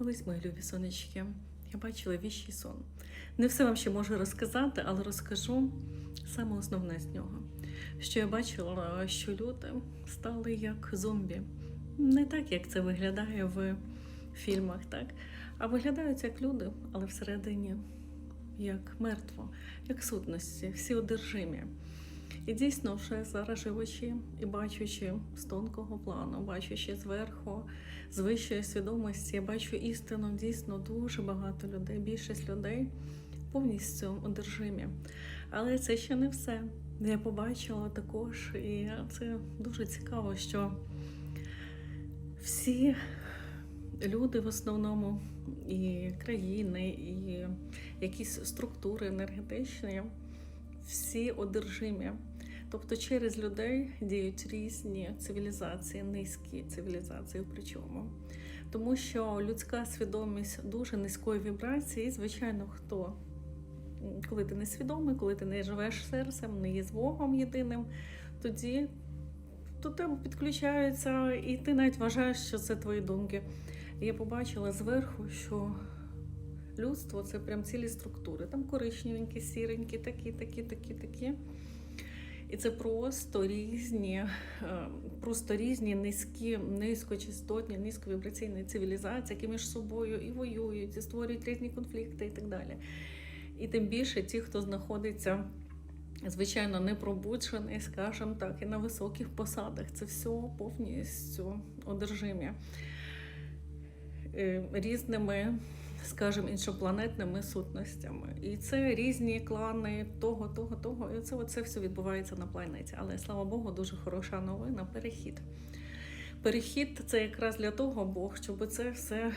Колись, мої любі сонечки, я бачила віщий сон. Не все вам ще можу розказати, але розкажу саме основне з нього. Що я бачила, що люди стали як зомбі. Не так, як це виглядає в фільмах, так? а виглядають як люди, але всередині як мертво, як сутності, всі одержимі. І дійсно, вже зараз живучи і бачучи з тонкого плану, бачучи зверху, з вищої свідомості, я бачу істину дійсно дуже багато людей, більшість людей повністю одержимі. Але це ще не все. Я побачила також, і це дуже цікаво, що всі люди в основному, і країни, і якісь структури енергетичні, всі одержимі. Тобто через людей діють різні цивілізації, низькі цивілізації. Причому тому, що людська свідомість дуже низької вібрації, звичайно, хто коли ти не свідомий, коли ти не живеш серцем, не є з Богом єдиним, тоді до тебе підключаються, і ти навіть вважаєш, що це твої думки. Я побачила зверху, що людство це прям цілі структури. Там коричневенькі, сіренькі, такі, такі, такі, такі. І це просто різні, е, просто різні низькі, низькочастотні, низьковібраційні цивілізації, які між собою і воюють, і створюють різні конфлікти і так далі. І тим більше ті, хто знаходиться, звичайно, не пробуджений, скажімо так, і на високих посадах. Це все повністю одержимі е, різними, скажімо, іншопланетними сутностями. І це різні клани того, того, того. І це оце все відбувається на планеті. Але слава Богу, дуже хороша новина. Перехід. Перехід це якраз для того, Бог, щоб це все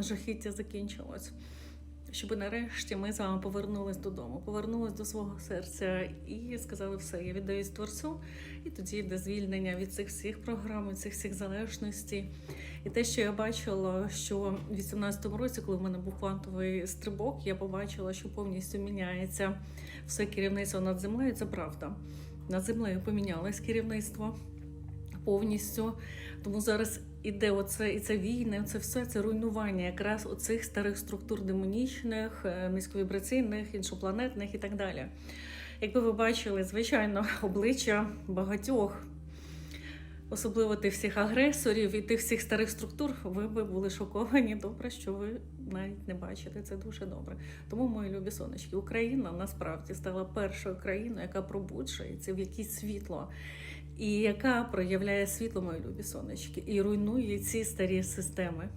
жахіття закінчилось. Щоб нарешті ми з вами повернулись додому, повернулись до свого серця і сказали все, я віддаюсь творцю, і тоді йде звільнення від цих всіх програм, від цих всіх залежностей. І те, що я бачила, що в 18-му році, коли в мене був квантовий стрибок, я побачила, що повністю міняється все керівництво над землею. Це правда. Над землею помінялось керівництво повністю. Тому зараз іде оце і це війни, це все це руйнування якраз оцих старих структур демонічних, е, низьковібраційних, іншопланетних і так далі. Якби ви бачили, звичайно, обличчя багатьох, особливо тих всіх агресорів і тих всіх старих структур, ви би були шоковані. Добре, що ви навіть не бачите. Це дуже добре. Тому, мої любі сонечки, Україна насправді стала першою країною, яка пробуджується, в якій світло і яка проявляє світло, мої любі сонечки, і руйнує ці старі системи.